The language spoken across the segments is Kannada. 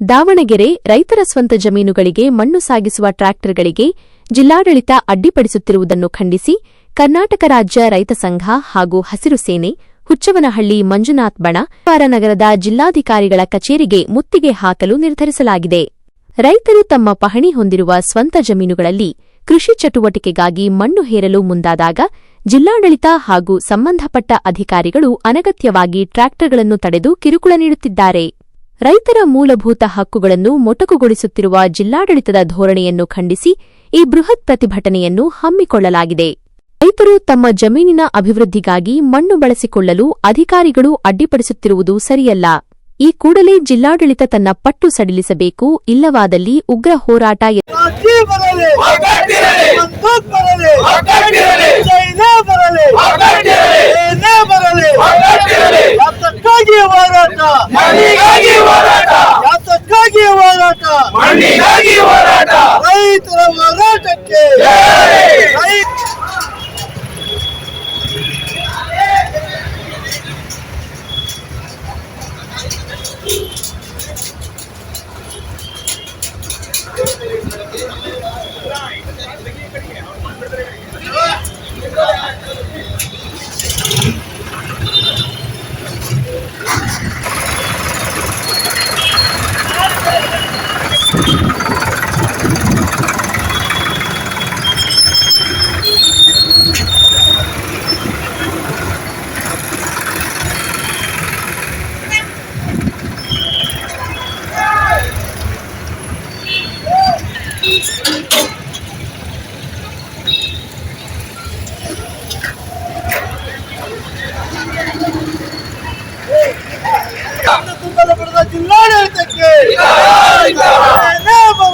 ದಾವಣಗೆರೆ ರೈತರ ಸ್ವಂತ ಜಮೀನುಗಳಿಗೆ ಮಣ್ಣು ಸಾಗಿಸುವ ಟ್ರ್ಯಾಕ್ಟರ್ಗಳಿಗೆ ಜಿಲ್ಲಾಡಳಿತ ಅಡ್ಡಿಪಡಿಸುತ್ತಿರುವುದನ್ನು ಖಂಡಿಸಿ ಕರ್ನಾಟಕ ರಾಜ್ಯ ರೈತ ಸಂಘ ಹಾಗೂ ಹಸಿರು ಸೇನೆ ಹುಚ್ಚವನಹಳ್ಳಿ ಮಂಜುನಾಥ್ ಬಣ ನಗರದ ಜಿಲ್ಲಾಧಿಕಾರಿಗಳ ಕಚೇರಿಗೆ ಮುತ್ತಿಗೆ ಹಾಕಲು ನಿರ್ಧರಿಸಲಾಗಿದೆ. ರೈತರು ತಮ್ಮ ಪಹಣಿ ಹೊಂದಿರುವ ಸ್ವಂತ ಜಮೀನುಗಳಲ್ಲಿ ಕೃಷಿ ಚಟುವಟಿಕೆಗಾಗಿ ಮಣ್ಣು ಹೇರಲು ಮುಂದಾದಾಗ ಜಿಲ್ಲಾಡಳಿತ ಹಾಗೂ ಸಂಬಂಧಪಟ್ಟ ಅಧಿಕಾರಿಗಳು ಅನಗತ್ಯವಾಗಿ ಟ್ರ್ಯಾಕ್ಟರ್ಗಳನ್ನು ತಡೆದು ಕಿರುಕುಳ ನೀಡುತ್ತಿದ್ದಾರೆ. ರೈತರ ಮೂಲಭೂತ ಹಕ್ಕುಗಳನ್ನು ಮೊಟಕುಗೊಳಿಸುತ್ತಿರುವ ಜಿಲ್ಲಾಡಳಿತದ ಧೋರಣೆಯನ್ನು ಖಂಡಿಸಿ ಈ ಬೃಹತ್ ಪ್ರತಿಭಟನೆಯನ್ನು ಹಮ್ಮಿಕೊಳ್ಳಲಾಗಿದೆ. ರೈತರು ತಮ್ಮ ಜಮೀನಿನ ಅಭಿವೃದ್ಧಿಗಾಗಿ ಮಣ್ಣು ಬಳಸಿಕೊಳ್ಳಲು ಅಧಿಕಾರಿಗಳು ಅಡ್ಡಿಪಡಿಸುತ್ತಿರುವುದು ಸರಿಯಲ್ಲ. ಈ ಕೂಡಲೇ ಜಿಲ್ಲಾಡಳಿತ ತನ್ನ ಪಟ್ಟು ಸಡಿಲಿಸಬೇಕು ಇಲ್ಲವಾದಲ್ಲಿ ಉಗ್ರ ಹೋರಾಟ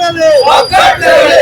ಏನೇ ಬರಲಿ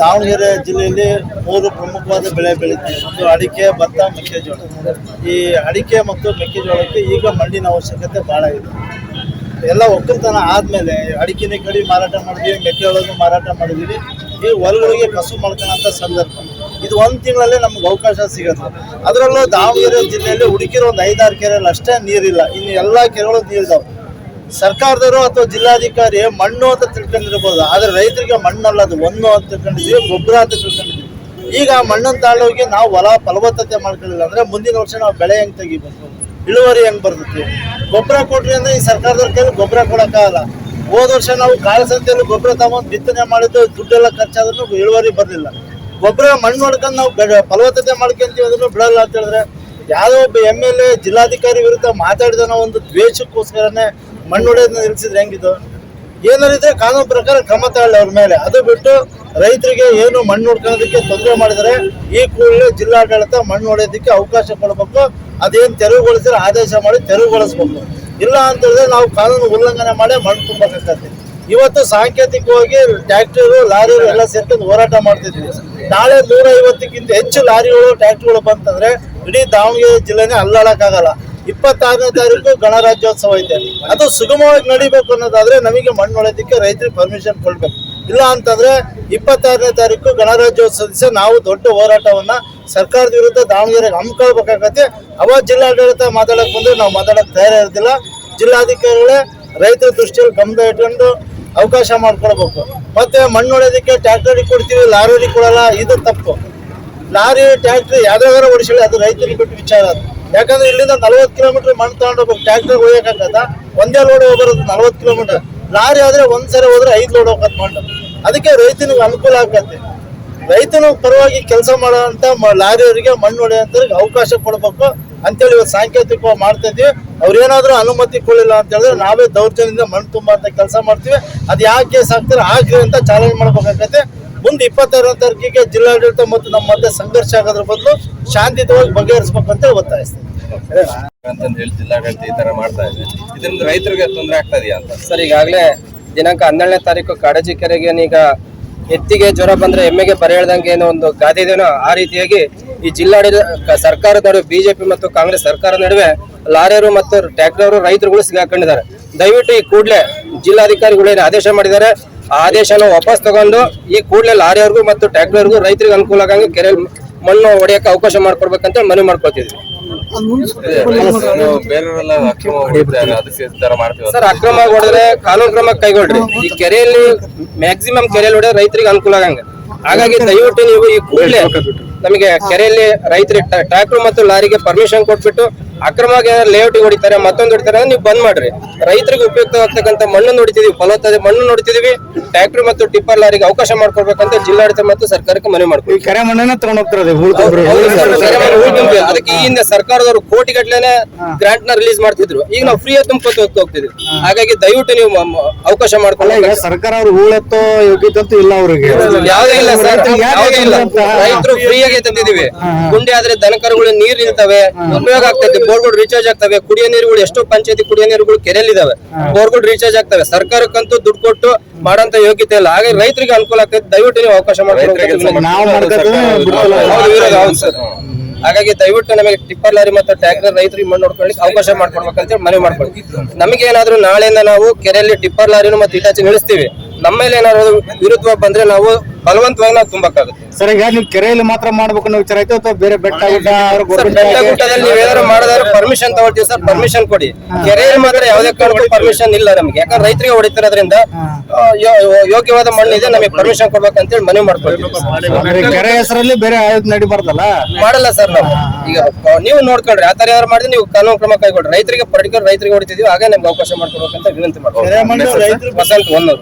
ದಾವಣಗೆರೆ ಜಿಲ್ಲೆಯಲ್ಲಿ ಮೂರು ಪ್ರಮುಖವಾದ ಬೆಳೆ ಬೆಳೀತೀವಿ ಒಂದು ಅಡಿಕೆ, ಭತ್ತ, ಮೆಕ್ಕೆಜೋಳ. ಈ ಅಡಿಕೆ ಮತ್ತು ಮೆಕ್ಕೆಜೋಳಕ್ಕೆ ಈಗ ಮಣ್ಣಿನ ಅವಶ್ಯಕತೆ ಭಾಳ ಇದೆ. ಎಲ್ಲ ಒಕ್ಕಲ್ತನ ಆದಮೇಲೆ ಅಡಿಕೆನೇ ಕಡಿ ಮಾರಾಟ ಮಾಡಿದ್ವಿ, ಮೆಕ್ಕೆಜೋಳನೂ ಮಾರಾಟ ಮಾಡಿದ್ವಿ. ಈ ಹೊಲಗಳಿಗೆ ಕಸು ಮಾಡ್ಕೊಳ್ಳೋಂಥ ಸಂದರ್ಭ. ಇದು ಒಂದು ತಿಂಗಳಲ್ಲೇ ನಮ್ಗೆ ಅವಕಾಶ ಸಿಗುತ್ತೆ. ಅದರಲ್ಲೂ ದಾವಣಗೆರೆ ಜಿಲ್ಲೆಯಲ್ಲಿ ಹುಡುಕಿರೋ ಒಂದು ಐದಾರು ಕೆರೆಯಲ್ಲಿ ಅಷ್ಟೇ ನೀರಿಲ್ಲ. ಇನ್ನು ಎಲ್ಲ ಕೆರೆಗಳು ನೀರಿದಾವೆ. ಸರ್ಕಾರದವರು ಅಥವಾ ಜಿಲ್ಲಾಧಿಕಾರಿ ಮಣ್ಣು ಅಂತ ತಿಳ್ಕೊಂಡಿರ್ಬೋದು. ಆದ್ರೆ ರೈತರಿಗೆ ಮಣ್ಣಲ್ಲ, ಅದು ಒಂದು ಅಂತ ತಿಳ್ಕೊಂಡಿದ್ವಿ ಗೊಬ್ಬರ ಅಂತ ತಿಳ್ಕೊಂಡಿದ್ವಿ ಈಗ ಆ ಮಣ್ಣನ್ನು ತಾಳೋಗಿ ನಾವು ಹೊಲ ಫಲವತ್ತತೆ ಮಾಡ್ಕೊಳ್ಳಿಲ್ಲ ಅಂದ್ರೆ ಮುಂದಿನ ವರ್ಷ ನಾವು ಬೆಳೆ ಹೆಂಗ್ ತೆಗಿಬೇಕು? ಇಳುವರಿ ಹೆಂಗ್ ಬರ್ತೈತಿ? ಗೊಬ್ಬರ ಕೊಡ್ರಿ ಅಂದ್ರೆ ಈ ಸರ್ಕಾರದವ್ರ ಕೈಲಿ ಗೊಬ್ಬರ ಕೊಡೋಕ್ಕಾಗಲ್ಲ. ಹೋದ ವರ್ಷ ನಾವು ಕಾಳು ಸಂತೆಯಲ್ಲಿ ಗೊಬ್ಬರ ತಗೊಂಡು ಬಿತ್ತನೆ ಮಾಡಿದ್ದು, ದುಡ್ಡೆಲ್ಲ ಖರ್ಚಾದ್ರೂ ಇಳುವರಿ ಬರಲಿಲ್ಲ. ಗೊಬ್ಬರ ಮಣ್ಣು ನೋಡ್ಕೊಂಡು ನಾವು ಫಲವತ್ತತೆ ಮಾಡ್ಕೊಂತೀವಿ ಅದನ್ನು ಬಿಡಲ್ಲ ಅಂತ ಹೇಳಿದ್ರೆ, ಯಾವುದೋ ಒಬ್ಬ ಎಂ ಎಲ್ ಎ ಜಿಲ್ಲಾಧಿಕಾರಿ ವಿರುದ್ಧ ಮಾತಾಡಿದನೋ ಒಂದು ದ್ವೇಷಕ್ಕೋಸ್ಕರನೇ ಮಣ್ಣು ಹೊಡೆಯೋದನ್ನ ನಿಲ್ಸಿದ್ರೆ ಹೆಂಗಿದು ಏನಾರಿದ್ರೆ ಕಾನೂನು ಪ್ರಕಾರ ಕ್ರಮ ತಗೊಳ್ಳಿ ಅವ್ರ ಮೇಲೆ. ಅದು ಬಿಟ್ಟು ರೈತರಿಗೆ ಏನು ಮಣ್ಣು ಹುಡ್ಕೋದಕ್ಕೆ ತೊಂದರೆ ಮಾಡಿದರೆ ಈ ಕೂಡಲೇ ಜಿಲ್ಲಾಡಳಿತ ಮಣ್ಣು ಹೊಡೆಯೋದಕ್ಕೆ ಅವಕಾಶ ಕೊಡಬೇಕು. ಅದೇನು ತೆರವುಗೊಳಿಸಿದ್ರೆ ಆದೇಶ ಮಾಡಿ ತೆರವುಗೊಳಿಸ್ಬೇಕು. ಇಲ್ಲ ಅಂತ ಹೇಳಿದ್ರೆ ನಾವು ಕಾನೂನು ಉಲ್ಲಂಘನೆ ಮಾಡಿ ಮಣ್ಣು ತುಂಬಬೇಕಾಗತ್ತೆ ಇವತ್ತು ಸಾಂಕೇತಿಕವಾಗಿ ಟ್ಯಾಕ್ಟರ್, ಲಾರಿಗಳು ಎಲ್ಲ ಸೇರ್ಕೊಂಡು ಹೋರಾಟ ಮಾಡ್ತಿದ್ವಿ. ನಾಳೆ ನೂರ ಐವತ್ತಕ್ಕಿಂತ ಹೆಚ್ಚು ಲಾರಿಗಳು ಟ್ರ್ಯಾಕ್ಟರ್ಗಳು ಬಂತಂದ್ರೆ ಇಡೀ ದಾವಣಗೆರೆ ಜಿಲ್ಲೆನೇ ಅಲ್ಲಾಡಕ್ಕಾಗಲ್ಲ. ಇಪ್ಪತ್ತಾರನೇ ತಾರೀಕು ಗಣರಾಜ್ಯೋತ್ಸವ ಇದೆ ಅದು ಸುಗಮವಾಗಿ ನಡಿಬೇಕು ಅನ್ನೋದಾದ್ರೆ ನಮಗೆ ಮಣ್ಣು ಹೊಡೆಯೋದಕ್ಕೆ ರೈತರಿಗೆ ಪರ್ಮಿಷನ್ ಕೊಡ್ಬೇಕು. ಇಲ್ಲ ಅಂತಂದ್ರೆ ಇಪ್ಪತ್ತಾರನೇ ತಾರೀಕು ಗಣರಾಜ್ಯೋತ್ಸವ ದಿವಸ ನಾವು ದೊಡ್ಡ ಹೋರಾಟವನ್ನ ಸರ್ಕಾರದ ವಿರುದ್ಧ ದಾವಣಗೆರೆಗೆ ಹಮ್ಮಿಕೊಳ್ಬೇಕಾಗತ್ತೆ ಅವಾಗ ಜಿಲ್ಲಾಡಳಿತ ಮಾತಾಡಕ್ ಬಂದ್ರೆ ನಾವು ಮಾತಾಡಕ್ ತಯಾರ ಇರೋದಿಲ್ಲ. ಜಿಲ್ಲಾಧಿಕಾರಿಗಳೇ ರೈತರ ದೃಷ್ಟಿಯಲ್ಲಿ ಗಮನ ಇಟ್ಕೊಂಡು ಅವಕಾಶ ಮಾಡ್ಕೊಳ್ಬೇಕು. ಮತ್ತೆ ಮಣ್ಣು ಹೊಡೆಯೋದಕ್ಕೆ ಟ್ಯಾಕ್ಟರಿಗೆ ಕೊಡ್ತೀವಿ ಲಾರಿ ಕೊಡಲ್ಲ, ಇದು ತಪ್ಪು. ಲಾರಿ ಟ್ರ್ಯಾಕ್ಟರ್ ಯಾವ್ದಾದ್ರು ಓಡಿಸಲಿ ಅದು ರೈತರಿಗೆ ಬಿಟ್ಟು ವಿಚಾರ ಅದು. ಯಾಕಂದ್ರೆ ಇಲ್ಲಿಂದ ನಲವತ್ತು ಕಿಲೋಮೀಟರ್ ಮಣ್ಣು ತಗೊಂಡು ಟ್ರಾಕ್ಟರ್ ಒಯ್ಯಕ್ಕಾಗದ ಒಂದೇ ಲೋಡ್ ಹೋಗೋದು ನಲ್ವತ್ತು ಕಿಲೋಮೀಟರ್. ಲಾರಿ ಆದ್ರೆ ಒಂದ್ಸರಿ ಹೋದ್ರೆ ಐದು ಲೋಡ್ ಹೋಗತ್ ಮಣ್ಣು. ಅದಕ್ಕೆ ರೈತನಿಗೆ ಅನುಕೂಲ ಆಗತ್ತೆ. ರೈತನ ಪರವಾಗಿ ಕೆಲಸ ಮಾಡುವಂತ ಮ- ಲಾರಿಯವರಿಗೆ ಮಣ್ಣು ಹೊಡೆಯುವಂಥವ್ರಿಗೆ ಅವಕಾಶ ಕೊಡಬೇಕು ಅಂತೇಳಿ ಇವತ್ತು ಸಾಂಕೇತಿಕವಾಗಿ ಮಾಡ್ತಾ ಇದ್ವಿ ಅವ್ರೇನಾದ್ರೂ ಅನುಮತಿ ಕೊಡಲಿಲ್ಲ ಅಂತ ಹೇಳಿದ್ರೆ ನಾವೇ ದೌರ್ಜನ್ಯದಿಂದ ಮಣ್ಣು ತುಂಬ ಅಂತ ಕೆಲಸ ಮಾಡ್ತೀವಿ. ಅದು ಯಾಕೆ ಕೇಸ್ ಹಾಕ್ತಾರೆ ಹಾಕ್ರಿ ಅಂತ ಚಾಲೆಂಜ್ ಮಾಡ್ಬೇಕಾಗತ್ತೆ. ಮುಂದೆ ಇಪ್ಪತ್ತಾರನೇ ತಾರೀಕಿಗೆ ಜಿಲ್ಲಾಡಳಿತ ಮತ್ತು ನಮ್ಮ ಮಧ್ಯೆ ಸಂಘರ್ಷ ಆಗೋದ್ರ ಬದಲು ಶಾಂತಿಯುತವಾಗಿ ಬಗೆಹರಿಸ್ಬೇಕಂತ ಒತ್ತಾಯಿಸ್ತೇನೆ ಅಂತಂದು ಹೇಳಿ ಜಿಲ್ಲಾಡಳಿತ ಈ ತರ ಮಾಡ್ತಾ ಇದೆ. ಇದರಿಂದ ರೈತರಿಗೆ ತೊಂದರೆ ಆಗ್ತಾ ಇದೆಯಾ ಅಂತ? ಸರ್ ಈಗಾಗಲೇ ದಿನಾಂಕ ಹನ್ನೆರಡನೇ ತಾರೀಕು ಕಾಡಜಿ ಕೆರೆಗೆ ಈಗ ಎತ್ತಿಗೆ ಜ್ವರ ಬಂದ್ರೆ ಎಮ್ಮೆಗೆ ಬರ ಹೇಳ್ದಂಗೆ ಏನೋ ಒಂದು ಗಾದೆ ಇದೆಯೋ ಆ ರೀತಿಯಾಗಿ ಈ ಜಿಲ್ಲಾಡಳಿತ ಕ- ಸರ್ಕಾರದ ನಡುವೆ ಬಿಜೆಪಿ ಮತ್ತು ಕಾಂಗ್ರೆಸ್ ಸರ್ಕಾರ ನಡುವೆ ಲಾರಿಯರು ಮತ್ತು ಟ್ರ್ಯಾಕ್ಟರ್ ರೈತರುಗಳು ಸಿಗಾಕೊಂಡಿದ್ದಾರೆ. ದಯವಿಟ್ಟು ಈ ಕೂಡಲೇ ಜಿಲ್ಲಾಧಿಕಾರಿಗಳು ಏನು ಆದೇಶ ಮಾಡಿದ್ದಾರೆ? ಆದೇಶನ ವಾಪಸ್ ತಗೊಂಡು ಈ ಕೂಡಲೇ ಲಾರಿಯವ್ರಿಗೂ ಮತ್ತು ಟ್ರ್ಯಾಕ್ಟರ್ಗೂ ರೈತರಿಗೆ ಅನುಕೂಲ ಆಗಂಗೆ ಕೆರೆ ಮಣ್ಣು ಹೊಡೆಯಕ್ಕೆ ಅವಕಾಶ ಮಾಡ್ಕೊಡ್ಬೇಕಂತ ಮನವಿ ಮಾಡ್ತೀವಿ ಸರ್, ಅಕ್ರಮ ಹೊಡೆದ್ರೆ ಕಾನೂನು ಕ್ರಮ ಕೈಗೊಳ್ಳ್ರಿ ಈ ಕೆರೆಯಲ್ಲಿ ಮ್ಯಾಕ್ಸಿಮಮ್ ಕೆರೆಯಲ್ಲಿ ಹೊಡೆದ್ರೆ ರೈತರಿಗೆ ಅನುಕೂಲ ಆಗಂಗ. ಹಾಗಾಗಿ ದಯವಿಟ್ಟು ನೀವು ಈ ಕೂಡಲೇ ನಮಗೆ ಕೆರೆಯಲ್ಲಿ ರೈತರಿಗೆ ಟ್ರ್ಯಾಕ್ಟರ್ ಮತ್ತು ಲಾರಿಗೆ ಪರ್ಮಿಷನ್ ಕೊಟ್ಬಿಟ್ಟು ಅಕ್ರಮವಾಗಿ ಲೇಔಟ್ ಹೊಡಿತಾರೆ ಮತ್ತೊಂದು ಹೊಡಿತಾರೆ ಅಂದ್ರೆ ನೀವು ಬಂದ್ ಮಾಡ್ರಿ. ರೈತರಿಗೆ ಉಪಯುಕ್ತವಾಗ್ತಕ್ಕಂಥ ಮಣ್ಣು ನೋಡ್ತಿದೀವಿ ಫಲವತ್ತಾದ ಮಣ್ಣು ನೋಡ್ತಿದೀವಿ ಟ್ರ್ಯಾಕ್ಟರ್ ಮತ್ತು ಟಿಪ್ಪರ್ ಲಾರಿಗೆ ಅವಕಾಶ ಮಾಡ್ಕೊಡ್ಬೇಕಂತ ಜಿಲ್ಲಾಡಳಿತ ಮತ್ತು ಸರ್ಕಾರಕ್ಕೆ ಮನವಿ ಮಾಡ್ತೀವಿ ಕೆರೆ ಮಣ್ಣನ್ನ ತಗೊಂಡ್ ಹೋಗ್ತಾರೆ. ಅದಕ್ಕೆ ಈ ಹಿಂದೆ ಸರ್ಕಾರದವರು ಕೋಟಿ ಗಟ್ಲೆನೆ ಗ್ರಾಂಟ್ನ ರಿಲೀಸ್ ಮಾಡ್ತಿದ್ರು. ಈಗ ನಾವು ಫ್ರೀ ತುಂಬ್ಕೊತ ಹೋಗ್ತಾ ಹೋಗ್ತಿದ್ವಿ. ಹಾಗಾಗಿ ದಯವಿಟ್ಟು ನೀವು ಅವಕಾಶ ಮಾಡ್ಕೊಳ್ಳಿ ಸರ್ಕಾರ ಅವ್ರು ಹೂಳತ್ತೋ ಯೋಗ್ಯತಂತೂ ಇಲ್ಲ ಅವ್ರಿಗೆ. ಯಾವ್ದೇ ಇಲ್ಲ ಸರ್. ಯಾವ್ದೇ ಇಲ್ಲ. ರೈತರು ಫ್ರೀಯಾಗಿ ತಂದಿದೀವಿ ಗುಂಡಿ ಆದ್ರೆ ದನಕರುಗಳು ನೀರ್ ನಿಲ್ತವೆ ಉಪಯೋಗ ಆಗ್ತೈತೆ ಬೋರ್ಗಳು ರೀಚಾರ್ಜ್ ಆಗ್ತವೆ. ಕುಡಿಯ ನೀರುಗಳು ಎಷ್ಟೋ ಪಂಚಾಯತಿ ಕುಡಿಯ ನೀರುಗಳು ಕೆರೆಯಲ್ಲಿ ಇದಾವೆ ಬೋರ್ಗಳು ರೀಚಾರ್ಜ್ ಆಗ್ತವೆ. ಸರ್ಕಾರಕ್ಕಂತೂ ದುಡ್ಡು ಕೊಟ್ಟು ಮಾಡಂತ ಯೋಗ್ಯತೆ ಇಲ್ಲ. ಹಾಗೆ ರೈತರಿಗೆ ಅನುಕೂಲ ಆಗ್ತದೆ. ದಯವಿಟ್ಟು ನೀವು ಅವಕಾಶ ರೈತರಿಗೆ ಹಾಗಾಗಿ ದಯವಿಟ್ಟು ನಮಗೆ ಟಿಪ್ಪರ್ ಲಾರಿ ಮತ್ತು ಟ್ರ್ಯಾಕ್ಟರ್ ರೈತರಿಗೆ ಮಣ್ಣು ನೋಡ್ಕೊಳ್ಳಿಕ್ಕೆ ಅವಕಾಶ ಮಾಡ್ಕೊಡ್ಬೇಕಂತೇಳಿ ಮನವಿ ಮಾಡ್ಕೊಳ್ಳಿ ನಮಗೆ ಏನಾದ್ರೂ ನಾಳೆಯಿಂದ ನಾವು ಕೆರೆಯಲ್ಲಿ ಟಿಪ್ಪರ್ ಲಾರಿನು ಮತ್ತು ಇಟಾಚಿ ನಿಲ್ಲಿಸ್ತೀವಿ ನಮ್ಮ ಮೇಲೆ ಏನಾದ್ರು ವಿರುದ್ಧ ಬಂದ್ರೆ ನಾವು ಬಲವಂತವಾಗಿ ನಾವು ತುಂಬಕ್ಕಾಗುತ್ತೆ. ಸರ್ ಈಗ ನೀವು ಕೆರೆಯಲ್ಲಿ ಮಾತ್ರ ಮಾಡ್ಬೇಕು ಅನ್ನೋ ವಿಚಾರ ಐತೆ ಅಥವಾ ಬೇರೆ ಬೆಟ್ಟ ಗುಡ್ಡ ಬೆಟ್ಟ ಗುಡ್ಡದಲ್ಲಿ ನೀವು ಏನಾದ್ರು ಮಾಡಿದ್ರೆ ಪರ್ಮಿಷನ್ ತಗೊಳ್ತೀವಿ ಸರ್ ಪರ್ಮಿಷನ್ ಕೊಡಿ. ಕೆರೆಯಲ್ಲಿ ಮಾತ್ರ ಯಾವುದೇ ಕಾರಣಕ್ಕೂ ಪರ್ಮಿಷನ್ ಇಲ್ಲ ನಮಗೆ. ಯಾಕಂದ್ರೆ ರೈತರಿಗೆ ಹೊಡಿತಿರೋದ್ರಿಂದ ಯೋಗ್ಯವಾದ ಮಣ್ಣು ಇದೆ ನಮಗೆ ಪರ್ಮಿಷನ್ ಕೊಡ್ಬೇಕಂತೇಳಿ ಮನವಿ ಮಾಡ್ಕೊಳ್ತೀವಿ ಕೆರೆ ಹೆಸರಲ್ಲಿ ಬೇರೆ ಆಯೋಗ ನಡಿಬಾರ್ದಲ್ಲ? ಮಾಡಲ್ಲ ಸರ್ ನಾವು. ಈಗ ನೀವು ನೋಡ್ಕೊಳ್ರಿ ಆ ತರ ಯಾರು ಮಾಡಿದ್ರೆ ನೀವು ಕಾನೂನು ಕ್ರಮ ಕೈಗೊಳ್ಳಿ ರೈತರಿಗೆ ಪರ್ಟಿಕ್ಯುಲರ್ ರೈತರಿಗೆ ಹೊಡಿತಿದೀವಿ ಹಾಗೆ ನಮ್ಗೆ ಅವಕಾಶ ಮಾಡ್ಕೊಡ್ಬೇಕಂತ ವಿನಂತಿ ಮಾಡ್ತೀವಿ ವಸಂತ್ ಒನ್ನೂರು.